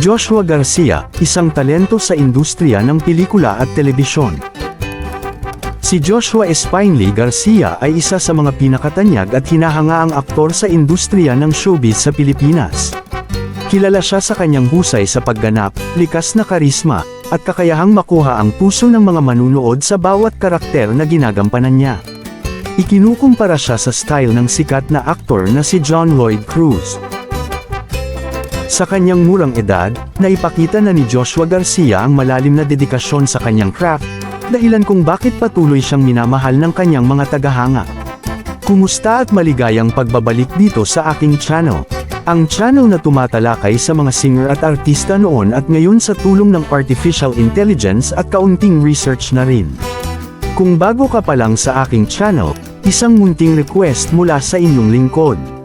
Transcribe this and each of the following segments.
Joshua Garcia, isang talento sa industriya ng pelikula at telebisyon. Si Joshua Espinely Garcia ay isa sa mga pinakatanyag at hinahangaang aktor sa industriya ng showbiz sa Pilipinas. Kilala siya sa kanyang husay sa pagganap, likas na karisma, at kakayahang makuha ang puso ng mga manunood sa bawat karakter na ginagampanan niya. Ikinukumpara siya sa style ng sikat na aktor na si John Lloyd Cruz. Sa kanyang murang edad, naipakita na ni Joshua Garcia ang malalim na dedikasyon sa kanyang craft, dahilan kung bakit patuloy siyang minamahal ng kanyang mga tagahanga. Kumusta at maligayang pagbabalik dito sa aking channel. Ang channel na tumatalakay sa mga singer at artista noon at ngayon sa tulong ng artificial intelligence at kaunting research na rin. Kung bago ka pa lang sa aking channel, isang munting request mula sa inyong lingkod.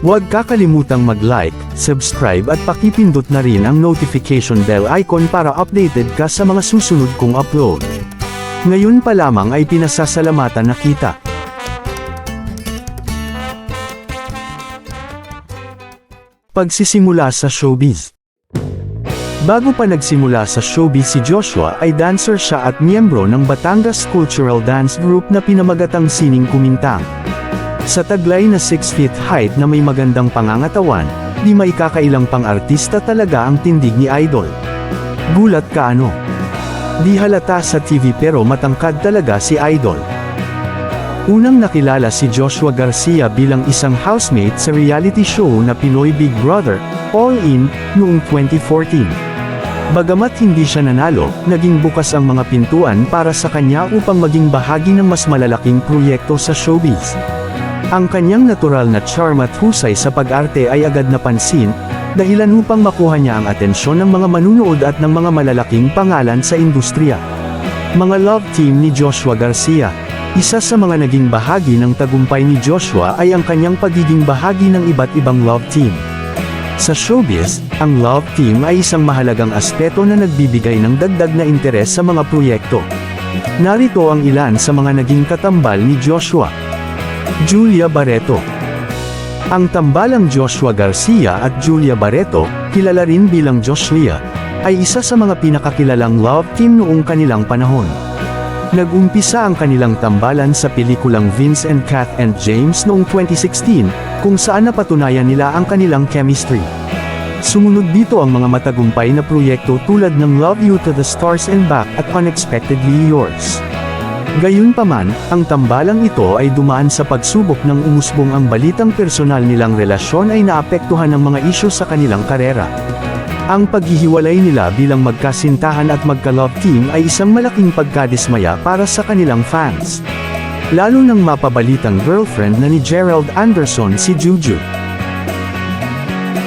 Huwag kakalimutang mag-like, subscribe at pakipindot na rin ang notification bell icon para updated ka sa mga susunod kong upload. Ngayon pa lamang ay pinasasalamatan na kita. Pagsisimula sa showbiz Bago pa nagsimula sa showbiz si Joshua ay dancer siya at miyembro ng Batangas Cultural Dance Group na pinamagatang Sining Kumintang. Sa taglay na 6 feet height na may magandang pangangatawan, di maikakailang pang artista talaga ang tindig ni Idol. Gulat ka ano? Di halata sa TV pero matangkad talaga si Idol. Unang nakilala si Joshua Garcia bilang isang housemate sa reality show na Pinoy Big Brother, All In, noong 2014. Bagamat hindi siya nanalo, naging bukas ang mga pintuan para sa kanya upang maging bahagi ng mas malalaking proyekto sa showbiz. Ang kanyang natural na charm at husay sa pag-arte ay agad napansin, dahilan upang makuha niya ang atensyon ng mga manunood at ng mga malalaking pangalan sa industriya. Mga love team ni Joshua Garcia Isa sa mga naging bahagi ng tagumpay ni Joshua ay ang kanyang pagiging bahagi ng iba't ibang love team. Sa showbiz, ang love team ay isang mahalagang aspeto na nagbibigay ng dagdag na interes sa mga proyekto. Narito ang ilan sa mga naging katambal ni Joshua. Julia Barreto Ang tambalang Joshua Garcia at Julia Barreto, kilala rin bilang Joshlia, ay isa sa mga pinakakilalang love team noong kanilang panahon. Nag-umpisa ang kanilang tambalan sa pelikulang Vince and Kath and James noong 2016, kung saan napatunayan nila ang kanilang chemistry. Sumunod dito ang mga matagumpay na proyekto tulad ng Love You to the Stars and Back at Unexpectedly Yours. Gayunpaman, ang tambalang ito ay dumaan sa pagsubok ng umusbong ang balitang personal nilang relasyon ay naapektuhan ng mga isyu sa kanilang karera. Ang paghihiwalay nila bilang magkasintahan at magka-love team ay isang malaking pagkadismaya para sa kanilang fans. Lalo nang mapabalitang girlfriend na ni Gerald Anderson si Juju.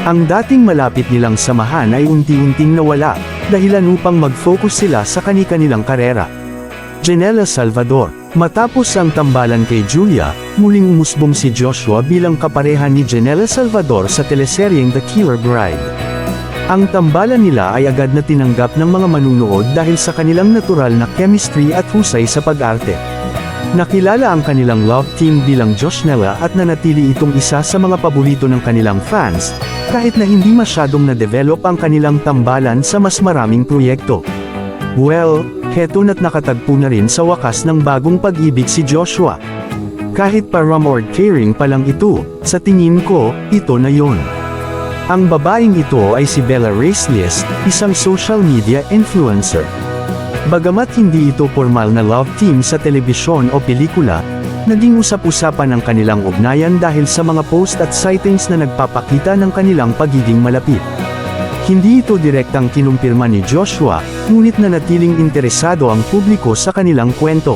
Ang dating malapit nilang samahan ay unti-unting nawala, dahilan upang mag-focus sila sa kani-kanilang karera. Janela Salvador Matapos ang tambalan kay Julia, muling umusbong si Joshua bilang kapareha ni Janela Salvador sa teleseryeng The Killer Bride. Ang tambalan nila ay agad na tinanggap ng mga manunood dahil sa kanilang natural na chemistry at husay sa pag-arte. Nakilala ang kanilang love team bilang Joshnella at nanatili itong isa sa mga paborito ng kanilang fans, kahit na hindi masyadong na-develop ang kanilang tambalan sa mas maraming proyekto. Well, heto na't nakatagpo na rin sa wakas ng bagong pag-ibig si Joshua. Kahit pa rumored caring pa lang ito, sa tingin ko, ito na yon. Ang babaeng ito ay si Bella Raceless, isang social media influencer. Bagamat hindi ito formal na love team sa telebisyon o pelikula, naging usap-usapan ang kanilang ugnayan dahil sa mga post at sightings na nagpapakita ng kanilang pagiging malapit. Hindi ito direktang kinumpirma ni Joshua, ngunit nanatiling interesado ang publiko sa kanilang kwento.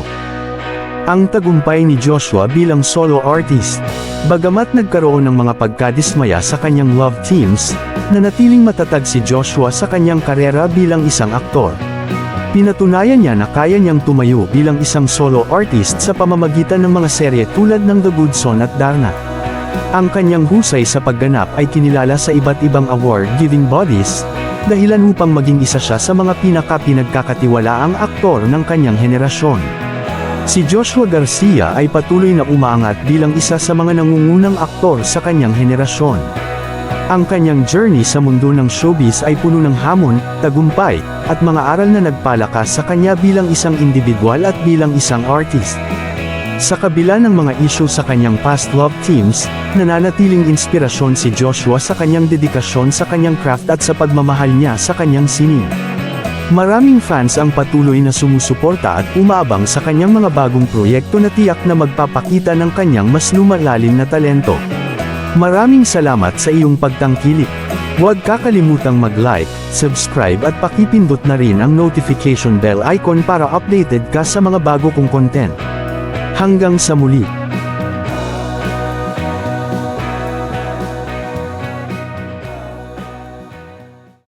Ang tagumpay ni Joshua bilang solo artist. Bagamat nagkaroon ng mga pagkadismaya sa kanyang love teams, nanatiling matatag si Joshua sa kanyang karera bilang isang aktor. Pinatunayan niya na kaya niyang tumayo bilang isang solo artist sa pamamagitan ng mga serye tulad ng The Good Son at Darna. Ang kanyang husay sa pagganap ay kinilala sa iba't ibang award-giving bodies, dahilan upang maging isa siya sa mga pinaka-pinagkakatiwalaang aktor ng kanyang henerasyon. Si Joshua Garcia ay patuloy na umaangat bilang isa sa mga nangungunang aktor sa kanyang henerasyon. Ang kanyang journey sa mundo ng showbiz ay puno ng hamon, tagumpay, at mga aral na nagpalakas sa kanya bilang isang individual at bilang isang artist. Sa kabila ng mga issue sa kanyang past love teams, nananatiling inspirasyon si Joshua sa kanyang dedikasyon sa kanyang craft at sa pagmamahal niya sa kanyang sining. Maraming fans ang patuloy na sumusuporta at umabang sa kanyang mga bagong proyekto na tiyak na magpapakita ng kanyang mas lumalalim na talento. Maraming salamat sa iyong pagtangkilik. Huwag kakalimutang mag-like, subscribe at pakipindot na rin ang notification bell icon para updated ka sa mga bago kong content. Hanggang sa muli.